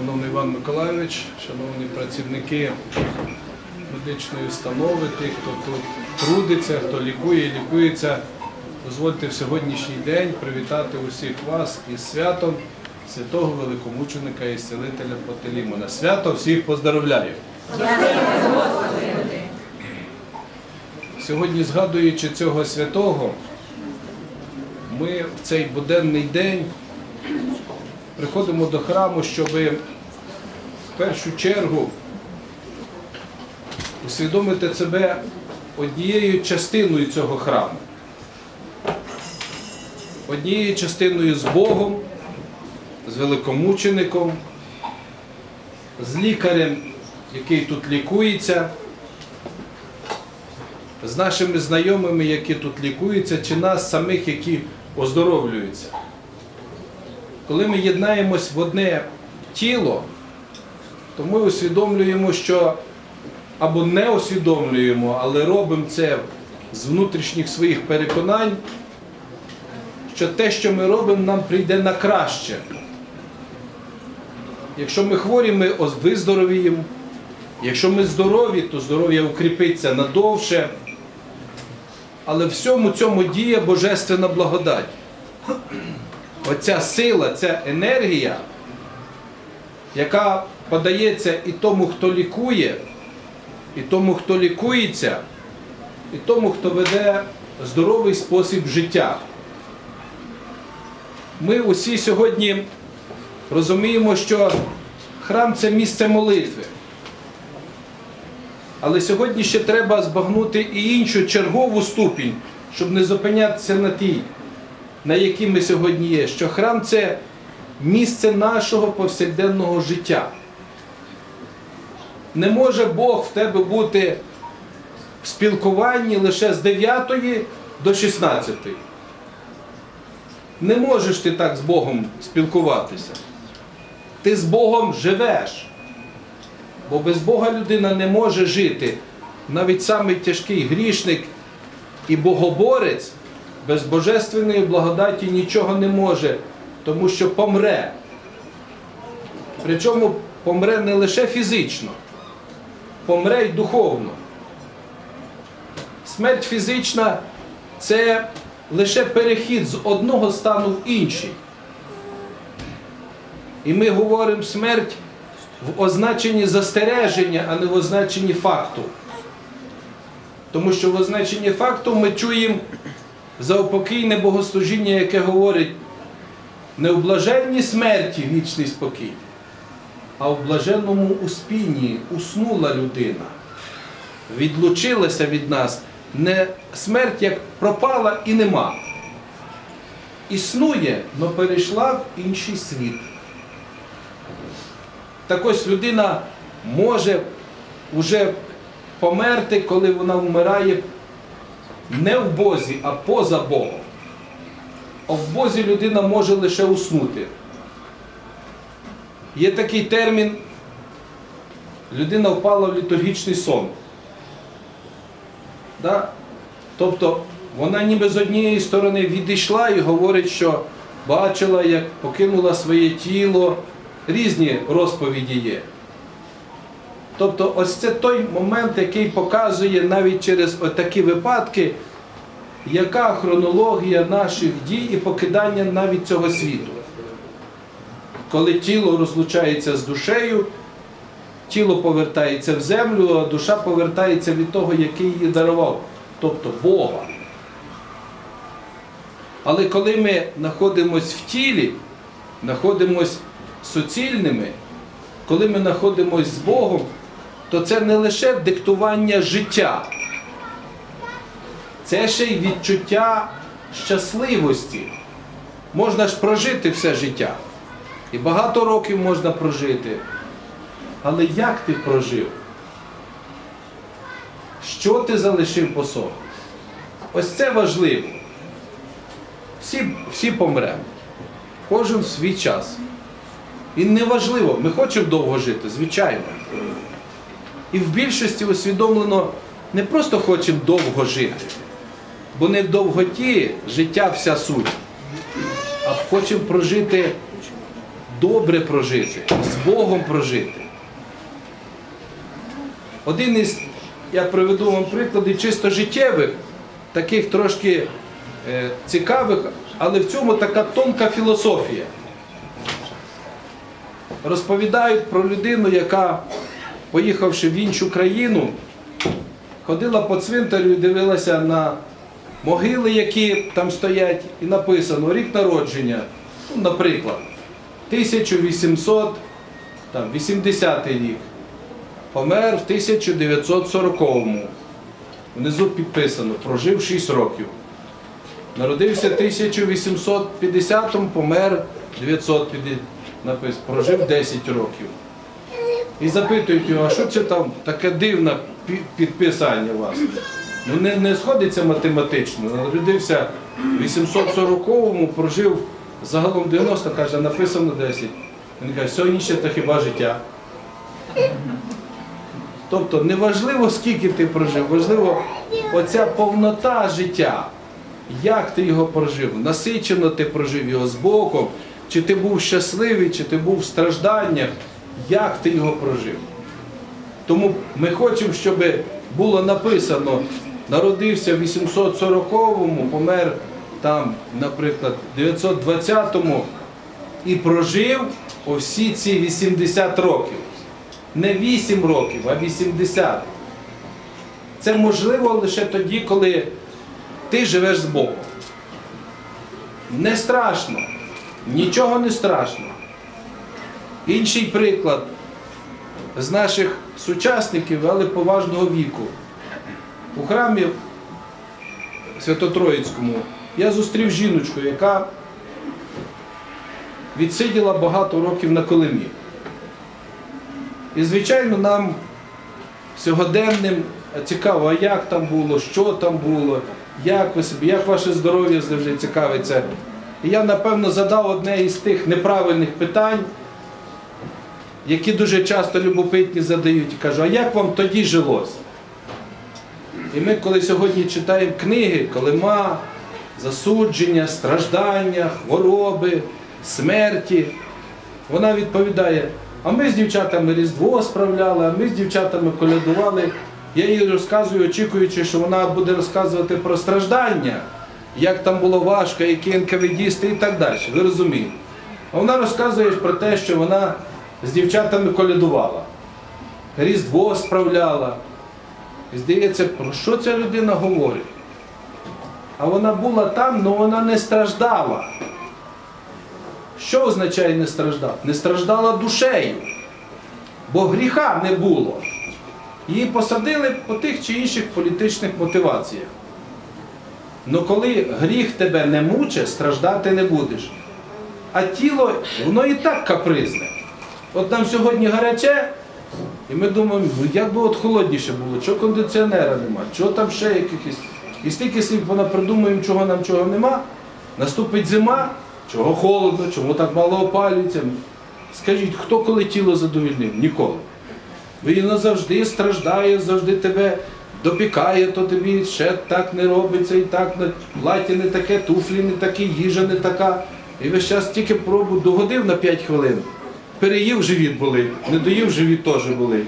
Шановний Іван Миколайович, шановні працівники медичної установи, тих, хто тут трудиться, хто лікує, лікується, дозвольте в сьогоднішній день привітати усіх вас із святом святого великомученика і зцілителя Потелімона. Свято всіх поздоровляю! Сьогодні, згадуючи цього святого, ми в цей буденний день приходимо до храму, щоб в першу чергу усвідомити себе однією частиною цього храму. Однією частиною з Богом, з великомучеником, з лікарем, який тут лікується, з нашими знайомими, які тут лікуються, чи нас самих, які оздоровлюються. Коли ми єднаємось в одне тіло, то ми усвідомлюємо, що або не усвідомлюємо, але робимо це з внутрішніх своїх переконань, що те, що ми робимо, нам прийде на краще. Якщо ми хворі, ми виздоровіємо. Якщо ми здорові, то здоров'я укріпиться надовше. Але всьому цьому діє Божественна благодать. Оця сила, ця енергія, яка подається і тому, хто лікує, і тому, хто лікується, і тому, хто веде здоровий спосіб життя. Ми усі сьогодні розуміємо, що храм це місце молитви. Але сьогодні ще треба збагнути і іншу чергову ступінь, щоб не зупинятися на тій, на якій ми сьогодні є. Що храм це місце нашого повсякденного життя. Не може Бог в тебе бути в спілкуванні лише з 9 до 16. Не можеш ти так з Богом спілкуватися. Ти з Богом живеш. Бо без Бога людина не може жити. Навіть самий тяжкий грішник і богоборець без божественної благодаті нічого не може, тому що помре. Причому помре не лише фізично, помре й духовно. Смерть фізична це лише перехід з одного стану в інший. І ми говоримо смерть в означенні застереження, а не в означенні факту. Тому що в означенні факту ми чуємо заупокійне богослужіння, яке говорить не в блаженній смерті вічний спокій, а в блаженному успінні уснула людина, відлучилася від нас. Не смерть як пропала і нема. Існує, але перейшла в інший світ. Так ось людина може вже померти, коли вона вмирає не в Бозі, а поза Богом. А в Бозі людина може лише уснути. Є такий термін, людина впала в літургічний сон. Да? Тобто вона ніби з однієї сторони відійшла і говорить, що бачила, як покинула своє тіло, різні розповіді є. Тобто, ось це той момент, який показує навіть через такі випадки, яка хронологія наших дій і покидання навіть цього світу. Коли тіло розлучається з душею, тіло повертається в землю, а душа повертається від того, який її дарував, тобто Бога. Але коли ми знаходимося в тілі, знаходимося суцільними, коли ми знаходимося з Богом, то це не лише диктування життя, це ще й відчуття щасливості. Можна ж прожити все життя. І багато років можна прожити. Але як ти прожив? Що ти залишив по собі? Ось це важливо. Всі, всі помремо. Кожен в свій час. І неважливо, ми хочемо довго жити, звичайно. І в більшості усвідомлено не просто хочемо довго жити, бо не в довготі життя вся суть, а хочемо прожити добре прожити, з Богом прожити. Один із, я приведу вам приклади чисто життєвих, таких трошки е, цікавих, але в цьому така тонка філософія. Розповідають про людину, яка, поїхавши в іншу країну, ходила по цвинтарю і дивилася на могили, які там стоять, і написано рік народження, ну, наприклад, 1880 рік. Помер в 1940-му. Внизу підписано, прожив 6 років. Народився в 1850-му, помер 950, написано, прожив 10 років. І запитують його, а що це там таке дивне підписання у вас? Ну не, не сходиться математично. Народився в 840-му, прожив загалом 90, каже, написано 10. Він каже, сьогодні то хіба життя. Тобто неважливо, скільки ти прожив, важливо оця повнота життя. Як ти його прожив? Насичено ти прожив його з Богом, чи ти був щасливий, чи ти був в стражданнях, як ти його прожив. Тому ми хочемо, щоб було написано, народився в 840-му, помер там, наприклад, в 920-му і прожив усі ці 80 років. Не 8 років, а 80. Це можливо лише тоді, коли ти живеш з Богом. Не страшно, нічого не страшно. Інший приклад з наших сучасників, але поважного віку. У храмі Свято-Троїцькому я зустрів жіночку, яка відсиділа багато років на Колимі. І, звичайно, нам сьогоденним цікаво, а як там було, що там було, як ви собі, як ваше здоров'я завжди цікавиться. І я, напевно, задав одне із тих неправильних питань, які дуже часто любопитні задають. І кажу, а як вам тоді жилось? І ми, коли сьогодні читаємо книги, Колима, засудження, страждання, хвороби, смерті, вона відповідає, а ми з дівчатами Різдво справляли, а ми з дівчатами колядували. Я їй розказую, очікуючи, що вона буде розказувати про страждання, як там було важко, які НКВДісти і так далі. Ви розумієте? А вона розказує про те, що вона з дівчатами колядувала, Різдво справляла. Здається, про що ця людина говорить? А вона була там, але вона не страждала. Що означає не страждати? Не страждала душею, бо гріха не було. Її посадили по тих чи інших політичних мотиваціях. Но коли гріх тебе не муче, страждати не будеш. А тіло, воно і так капризне. От нам сьогодні гаряче, і ми думаємо, ну як би от холодніше було, чого кондиціонера нема, чого там ще якихось. І стільки слів вона придумуємо, чого нам чого нема. Наступить зима, чого холодно, чому так мало опалюється. Скажіть, хто коли тіло задовільнив? Ніколи. Він завжди страждає, завжди тебе допікає, то тобі ще так не робиться, і так плаття не таке, туфлі не такі, їжа не така. І весь час тільки пробу догодив на 5 хвилин. Переїв живіт болить, не доїв живіт теж болить.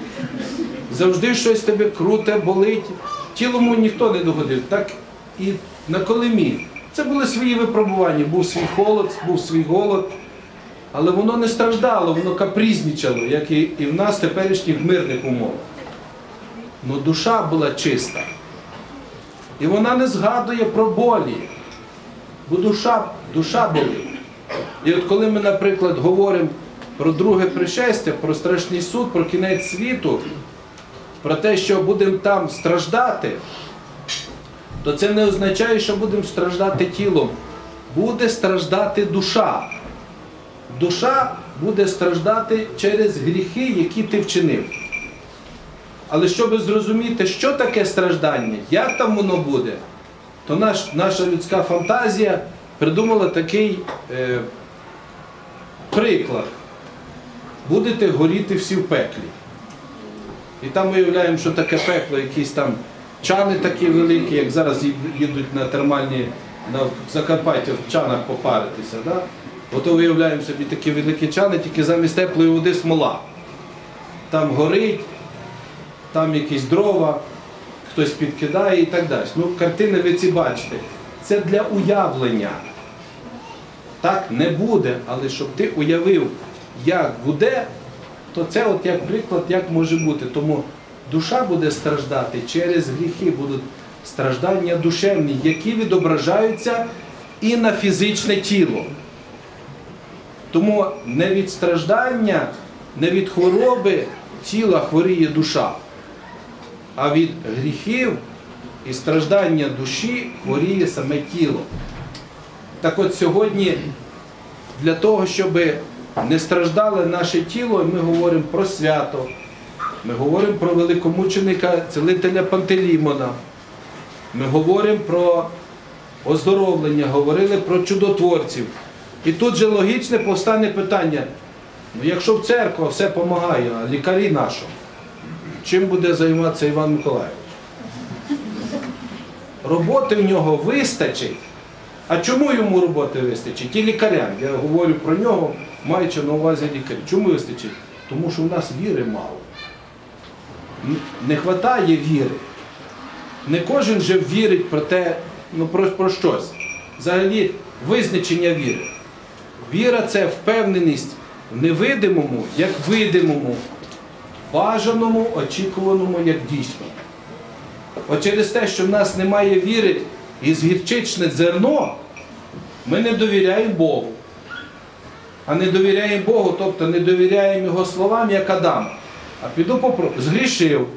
Завжди щось тебе круте, болить. Тілому ніхто не догодив. Так і на колемі. Це були свої випробування. Був свій холод, був свій голод. Але воно не страждало, воно капризнічало, як і, і в нас теперішніх мирних умовах. Ну душа була чиста. І вона не згадує про болі. Бо душа, душа болить. І от коли ми, наприклад, говоримо про друге пришестя, про страшний суд, про кінець світу, про те, що будемо там страждати, то це не означає, що будемо страждати тілом. Буде страждати душа. Душа буде страждати через гріхи, які ти вчинив. Але щоб зрозуміти, що таке страждання, як там воно буде, то наш, наша людська фантазія придумала такий е, приклад. Будете горіти всі в пеклі. І там уявляємо, що таке пекло, якісь там чани такі великі, як зараз їдуть на термальні, на Закарпаття в чанах попаритися. Да? Ото виявляємо собі такі великі чани, тільки замість теплої води смола. Там горить, там якісь дрова, хтось підкидає і так далі. Ну, картини ви ці бачите. Це для уявлення. Так не буде, але щоб ти уявив, як буде, то це от як приклад, як може бути. Тому душа буде страждати через гріхи, будуть страждання душевні, які відображаються і на фізичне тіло. Тому не від страждання, не від хвороби тіла хворіє душа, а від гріхів і страждання душі хворіє саме тіло. Так от сьогодні для того, щоб не страждало наше тіло, і ми говоримо про свято, ми говоримо про великомученика цілителя Пантелімона, ми говоримо про оздоровлення, говорили про чудотворців. І тут же логічне повстане питання: ну, якщо в церква все допомагає, а лікарі наші, чим буде займатися Іван Миколаївич? Роботи в нього вистачить. А чому йому роботи вистачить? І лікарям. Я говорю про нього, маючи на увазі лікарів. Чому вистачить? Тому що в нас віри мало. Не вистачає віри. Не кожен же вірить про те, ну про, про щось. Взагалі, визначення віри. Віра це впевненість в невидимому, як видимому, бажаному, очікуваному, як дійсному. От через те, що в нас немає віри і згірчичне зерно, ми не довіряємо Богу. А не довіряємо Богу, тобто не довіряємо Його словам, як Адам. А піду попробую. Згрішив.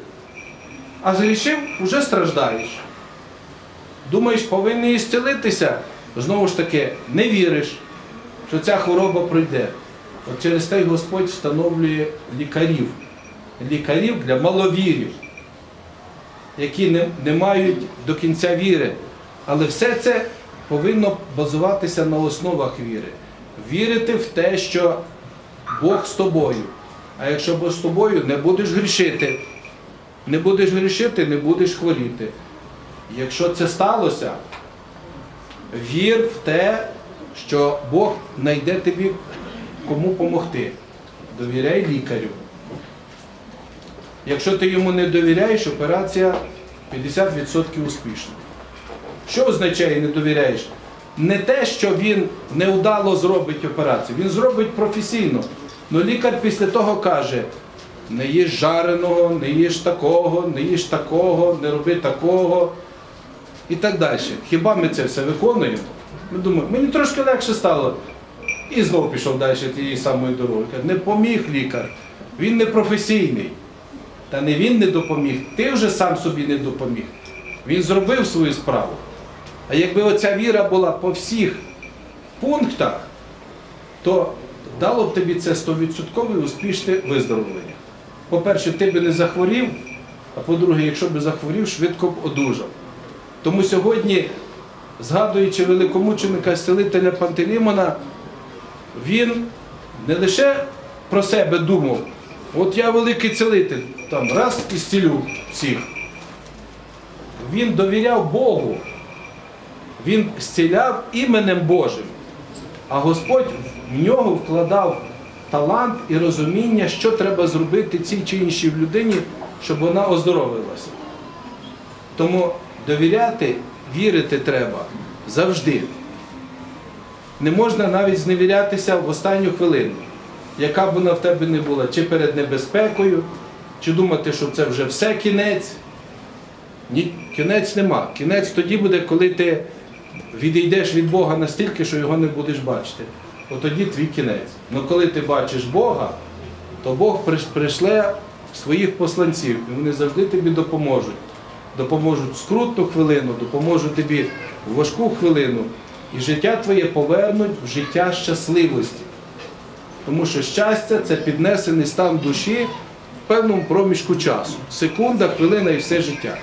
А згрішив, вже страждаєш. Думаєш, повинен ісцілитися, знову ж таки, не віриш, що ця хвороба пройде. От через те Господь встановлює лікарів. Лікарів для маловірів які не, не мають до кінця віри. Але все це повинно базуватися на основах віри. Вірити в те, що Бог з тобою. А якщо Бог з тобою, не будеш грішити. Не будеш грішити, не будеш хворіти. Якщо це сталося, вір в те, що Бог знайде тобі кому допомогти. Довіряй лікарю. Якщо ти йому не довіряєш, операція 50% успішна. Що означає не довіряєш? Не те, що він невдало зробить операцію, він зробить професійно. Але лікар після того каже: не їж жареного, не їж такого, не їж такого, не роби такого і так далі. Хіба ми це все виконуємо? Ми думаємо, мені трошки легше стало. І знову пішов далі тієї самої дороги. Не поміг лікар, він не професійний. Та не він не допоміг, ти вже сам собі не допоміг. Він зробив свою справу. А якби оця віра була по всіх пунктах, то дало б тобі це 100% успішне виздоровлення. По-перше, ти би не захворів, а по-друге, якщо б захворів, швидко б одужав. Тому сьогодні, згадуючи великомученика зцілителя Пантелімона, він не лише про себе думав, от я великий цілитель, там раз і зцілю всіх. Він довіряв Богу. Він зціляв іменем Божим. А Господь в нього вкладав талант і розуміння, що треба зробити цій чи іншій людині, щоб вона оздоровилася. Тому довіряти, вірити треба завжди. Не можна навіть зневірятися в останню хвилину, яка б вона в тебе не була, чи перед небезпекою, чи думати, що це вже все кінець. Ні, кінець нема. Кінець тоді буде, коли ти відійдеш від Бога настільки, що його не будеш бачити. От тоді твій кінець. Але коли ти бачиш Бога, то Бог пришле своїх посланців, і вони завжди тобі допоможуть. Допоможуть в скрутну хвилину, допоможуть тобі в важку хвилину. І життя твоє повернуть в життя щасливості. Тому що щастя це піднесений стан душі в певному проміжку часу. Секунда, хвилина і все життя.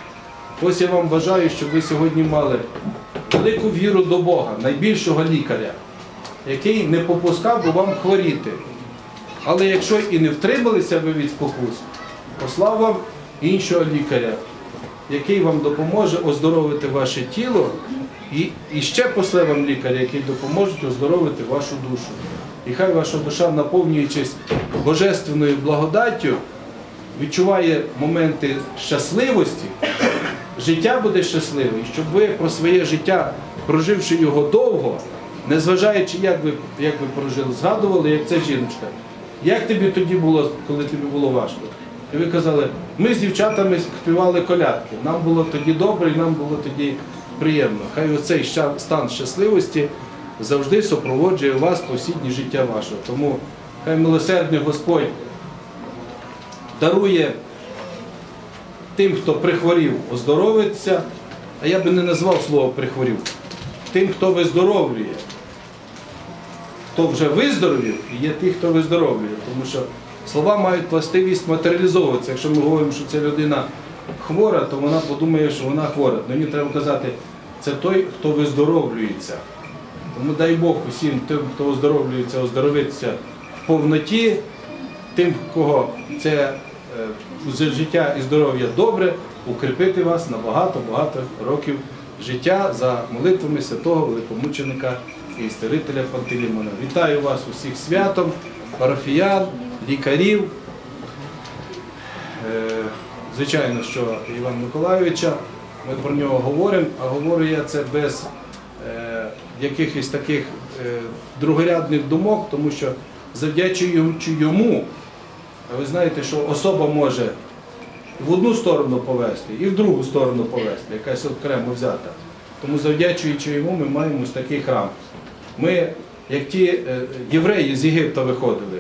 Ось я вам бажаю, щоб ви сьогодні мали велику віру до Бога, найбільшого лікаря, який не попускав би вам хворіти. Але якщо і не втрималися ви від спокус, послав вам іншого лікаря, який вам допоможе оздоровити ваше тіло І, і ще после вам лікаря, які допоможуть оздоровити вашу душу. І хай ваша душа, наповнюючись божественною благодаттю, відчуває моменти щасливості, життя буде щасливе, і щоб ви про своє життя, проживши його довго, незважаючи, як ви, як ви прожили, згадували, як ця жіночка. Як тобі тоді було, коли тобі було важко? І ви казали, ми з дівчатами співали колядки. Нам було тоді добре і нам було тоді приємно. Хай оцей стан щасливості завжди супроводжує вас по всі життя вашого. Тому хай милосердний Господь дарує тим, хто прихворів, оздоровиться, а я би не назвав слово прихворів, тим, хто виздоровлює. Хто вже виздоровів, і є ті, хто виздоровлює. Тому що слова мають властивість матеріалізовуватися. Якщо ми говоримо, що ця людина хвора, то вона подумає, що вона хвора. Мені треба казати, це той, хто виздоровлюється. Тому дай Бог усім тим, хто оздоровлюється, оздоровитися в повноті, тим, кого це життя і здоров'я добре, укріпити вас на багато-багато років життя за молитвами святого великомученика і старителя Пантелеймона. Вітаю вас усіх святом, парафіян, лікарів. Е, Звичайно, що Івана Миколайовича, ми про нього говоримо, а говорю я це без е, якихось таких е, другорядних думок, тому що завдячуючи йому, а ви знаєте, що особа може в одну сторону повести і в другу сторону повести, якась окремо взята. Тому завдячуючи йому, ми маємо такий храм. Ми, як ті е, євреї з Єгипта виходили,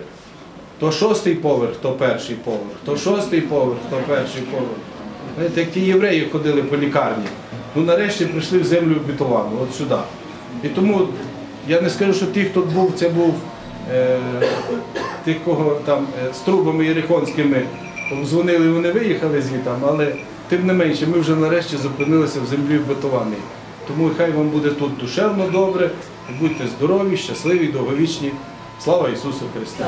то шостий поверх, то перший поверх, то шостий поверх, то перший поверх. Знаєте, як ті євреї ходили по лікарні, ну нарешті прийшли в землю обітовану, от сюди. І тому я не скажу, що ті, хто був, це був е, тих, кого там е, з трубами єрихонськими дзвонили, вони виїхали звітам, але тим не менше, ми вже нарешті зупинилися в землі обетованій. Тому хай вам буде тут душевно добре, будьте здорові, щасливі, довговічні. Слава Ісусу Христу!